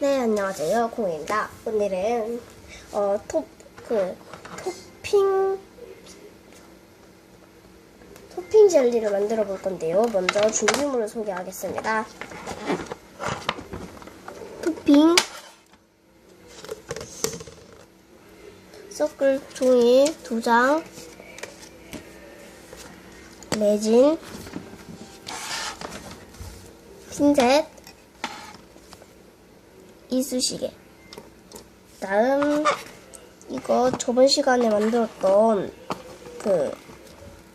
네, 안녕하세요. 콩입니다. 오늘은, 어, 톱, 그, 토핑, 토핑 젤리를 만들어 볼 건데요. 먼저 준비물을 소개하겠습니다. 토핑, 서클 종이 두 장, 레진, 핀셋, 이쑤시개. 다음 이거 저번 시간에 만들었던 그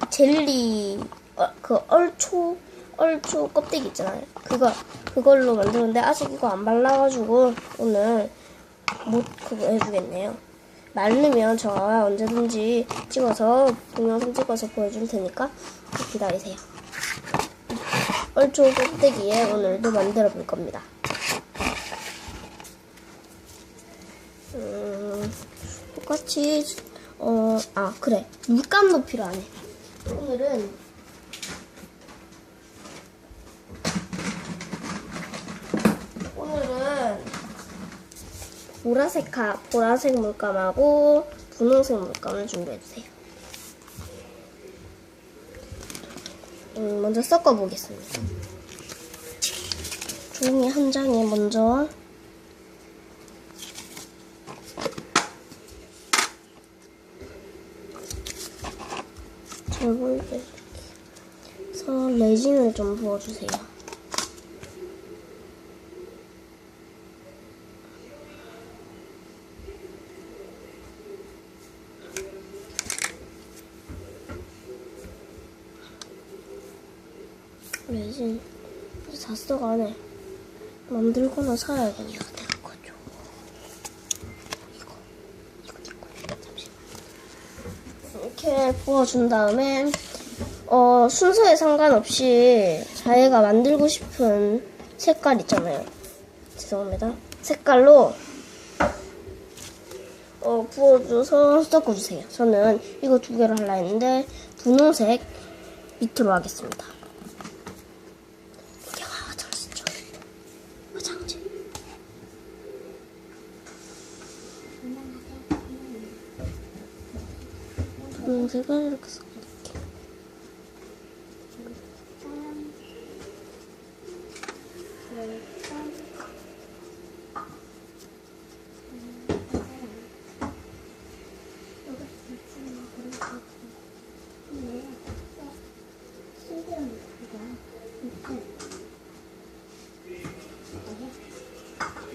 젤리 어, 그 얼초 얼초 껍데기 있잖아요. 그거 그걸로 만들었는데 아직 이거 안 발라가지고 오늘 못 그거 해주겠네요. 마르면 제가 언제든지 찍어서 동영상 찍어서 보여줄 테니까 기다리세요. 얼초 껍데기에 오늘도 만들어 볼 겁니다. 음, 똑같이 어, 아 그래 물감도 필요하네. 오늘은 오늘은 보라색 카, 보라색 물감하고 분홍색 물감을 준비해 주세요. 음, 먼저 섞어 보겠습니다. 종이 한 장에 먼저 잘 보이게 이렇게 해서 레진을 좀 부어주세요. 레진 다 써가네. 만들거나 사야겠네. 내가 거죠. 이거 이거 이거 잠시만. 이렇게 부어준 다음에 어, 순서에 상관없이 자기가 만들고 싶은 색깔 있잖아요. 죄송합니다. 색깔로 어, 부어줘서 섞어주세요. 저는 이거 두 개를 하려 했는데 분홍색 밑으로 하겠습니다. 이게 와, 잘쓰죠. 화장지. 분홍색을 이렇게 섞을게요.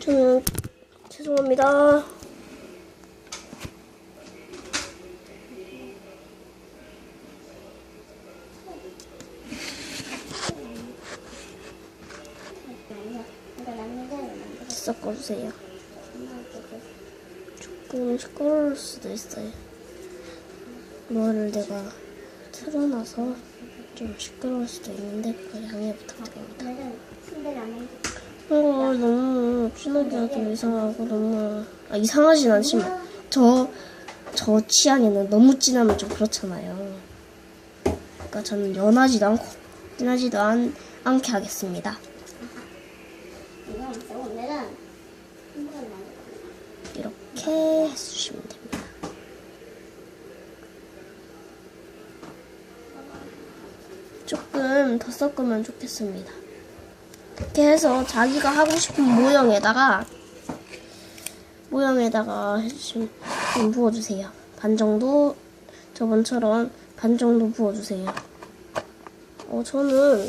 저는 죄송합니다. 섞어주세요. 조금 시끄러울 수도 있어요. 뭐를 내가 틀어놔서 좀 시끄러울 수도 있는데 그 양해 부탁드립니다. 이거 너무 진하게 하기 이상하고 너무 아 이상하진 않지만 저저 취향에는 너무 진하면 좀 그렇잖아요. 그러니까 저는 연하지도 않고 진하지도 않, 않게 하겠습니다. 이렇게 해주시면 됩니다. 조금 더 섞으면 좋겠습니다. 이렇게 해서 자기가 하고 싶은 모형에다가 모형에다가 해주시면 좀 부어주세요. 반 정도 저번처럼 반 정도 부어주세요. 어 저는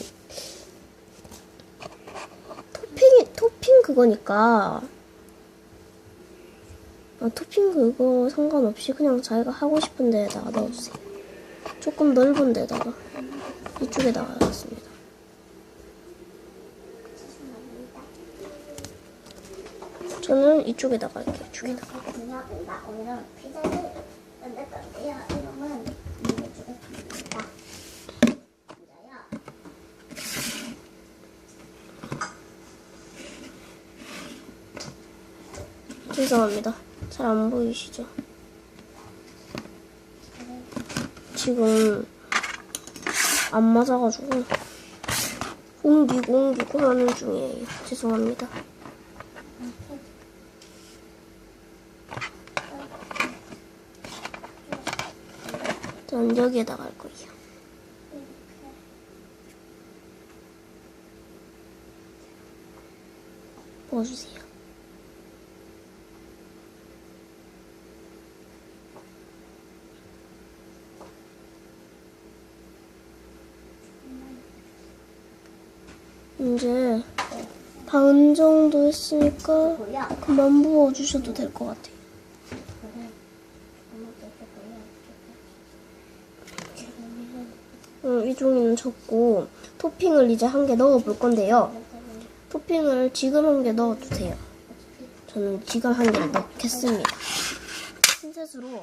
토핑이 토핑 그거니까 아, 토핑 그거 상관없이 그냥 자기가 하고 싶은 데에다가 넣어주세요. 조금 넓은 데다가 이쪽에다가 넣었습니다. 저는 이쪽에다가 이렇게. 피자요. 죄송합니다. 잘 안 보이시죠? 지금 안 맞아가지고 옮기고 옮기고 하는 중이에요. 죄송합니다. 전 여기에 나갈 거예요. 보여주세요. 이제 반 정도 했으니까. 그만 부어주셔도 될 것 같아요. 음, 이 종이는 적고 토핑을 이제 한 개 넣어볼 건데요. 토핑을 지금 한 개 넣어주세요. 저는 지금 한 개를 넣겠습니다. 핀셋으로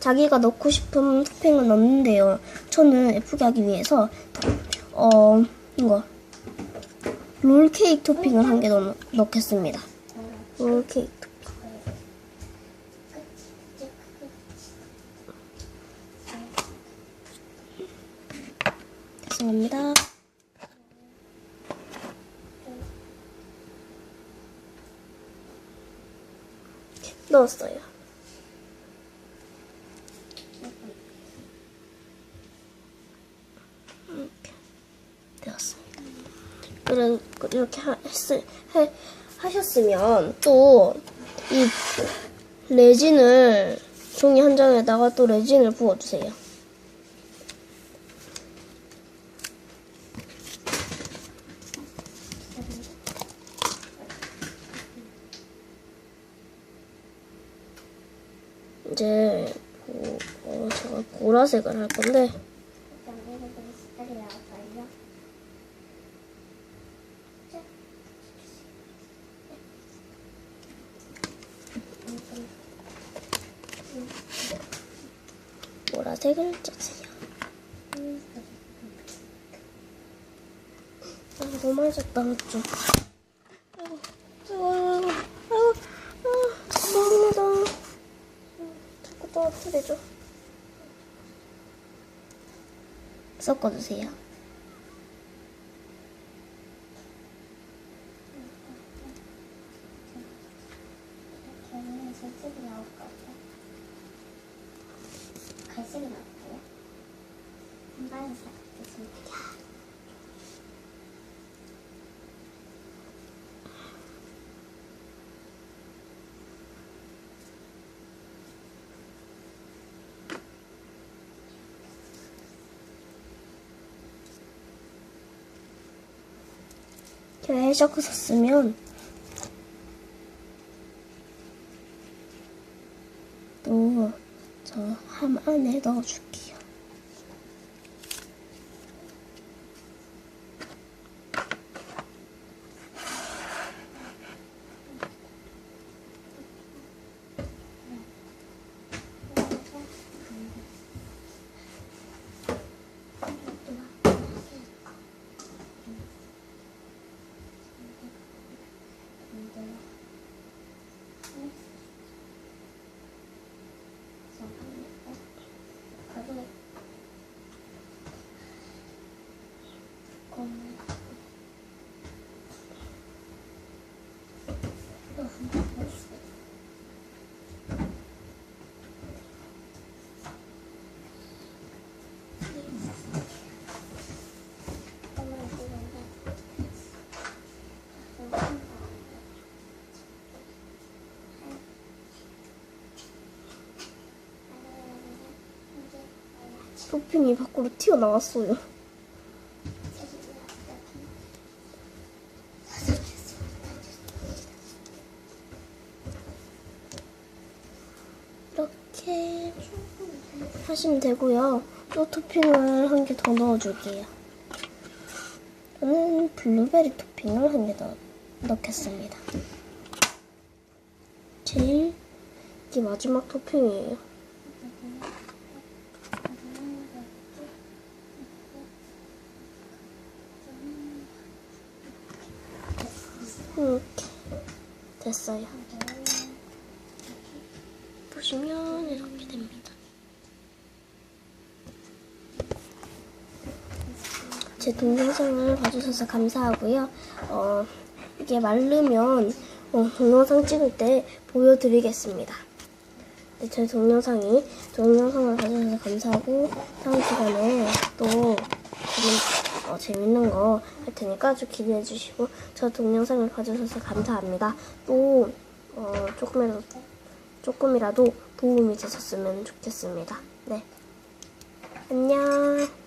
자기가 넣고 싶은 토핑을 넣는데요. 저는 예쁘게 하기 위해서 어 이거 롤케이크 토핑을 한 개 넣겠습니다. 롤케이크 토핑. 죄송합니다. 넣었어요. 이렇게 되었습니다. 그래, 이렇게 하, 했을, 해, 하셨으면 또 이 레진을 종이 한 장에다가 또 레진을 부어주세요. 이제 보, 어, 제가 보라색을 할 건데 색깔이 나올까요? 보라색을 짜세요. 아, 너무 짰다, 맞죠? 아, 떨어뜨리죠. 섞어주세요. 걔는 색색이 나올 것 같아. 갈색이 나올까요? 한발색 됐습니다. 해적 썼으면 또 저 함 안에 넣어줄게 요. 토핑이 밖으로 튀어나왔어요. 이렇게 하시면 되고요. 또 토핑을 한 개 더 넣어줄게요. 저는 블루베리 토핑을 한 개 더 넣겠습니다. 제일 이게 마지막 토핑이에요. 이렇게 됐어요. 보시면 이렇게 됩니다. 제 동영상을 봐주셔서 감사하고요. 어, 이게 마르면 어, 동영상 찍을 때 보여드리겠습니다. 네, 제 동영상이 동영상을 봐주셔서 감사하고 다음 시간에 또 어, 재밌는 거 할 테니까 좀 기대해 주시고 저 동영상을 봐주셔서 감사합니다. 또 어, 조금이라도 조금이라도 도움이 되셨으면 좋겠습니다. 네. 안녕.